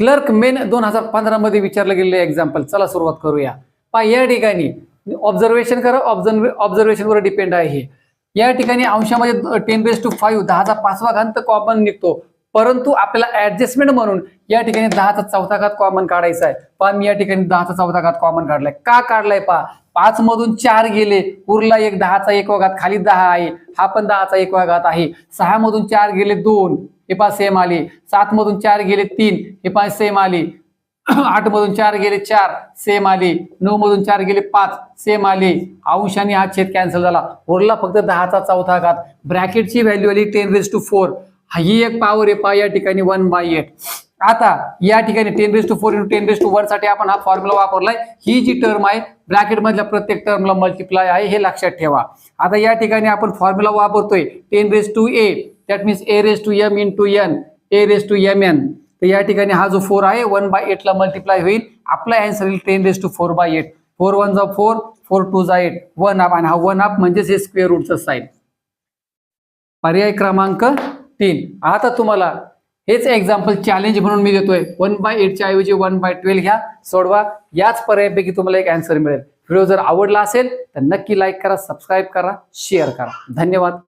Clerk main दोन हजार पंधरा मध्ये विचारलं गेलेलं एक्झाम्पल चला सुरुवात करूया. पहा या ठिकाणी ऑब्झर्वेशन करा. ऑब्झर्व ऑब्झर्वेशनवर डिपेंड आहे हे. या ठिकाणी अंशामध्ये टेन बेस टू फाईव्ह दहाचा पाचवा घात कॉमन निघतो. परंतु आपल्याला ऍडजस्टमेंट म्हणून या ठिकाणी दहाचा चौथा घात कॉमन काढायचा आहे. पहा मी या ठिकाणी दहाचा चौथा घात कॉमन काढलाय. का काढलाय पहा? पाच मधून चार गेले. उरला एक दहाचा एक घात. खाली दहा आहे. हा पण दहाचा एक घात आहे. सहा मधून चार गेले दोन. हे पहा सेम आले. सात मधून चार गेले तीन हे पहा सेम आले. आठ मधून चार गेले चार सेम आले. नऊ मधून चार गेले पाच सेम आले. अंशाने हा छेद कॅन्सल झाला. उरला फक्त दहाचा चौथा घात. ब्रॅकेटची व्हॅल्यू आली टेन रेस टू फोर ही एक पॉवर आहे पा या ठिकाणी वन बाय एट आता या ठिकाणी ten raise to four into ten raise to वनसाठी आपण हा फॉर्म्युला वापरलाय. ही जी टर्म आहे ब्रॅकेट मधल्या प्रत्येक टर्मला मल्टिप्लाय आहे हे लक्षात ठेवा. आता या ठिकाणी आपण फॉर्म्युला वापरतोय ten raise to A that means A raise to M into N A raise to M N तर या ठिकाणी हा जो फोर आहे वन बाय एटला मल्टिप्लाय होईल. आपला अँसर येईल ten raise to four by eight four one जा फोर फोर टू जा एट वन अप आणि हा वन अप म्हणजेच हे स्क्वेअर रूटचं साईन पर्याय क्रमांक तीन. आता तुम्हाला हेच एक्झाम्पल चॅलेंज म्हणून मी देतोय. वन बाय एटच्या ऐवजी वन बाय ट्वेल्व घ्या सोडवा. याच पर्यायापैकी तुम्हाला एक अँसर मिळेल. व्हिडिओ जर आवडला असेल तर नक्की लाईक करा सबस्क्राईब करा शेअर करा. धन्यवाद.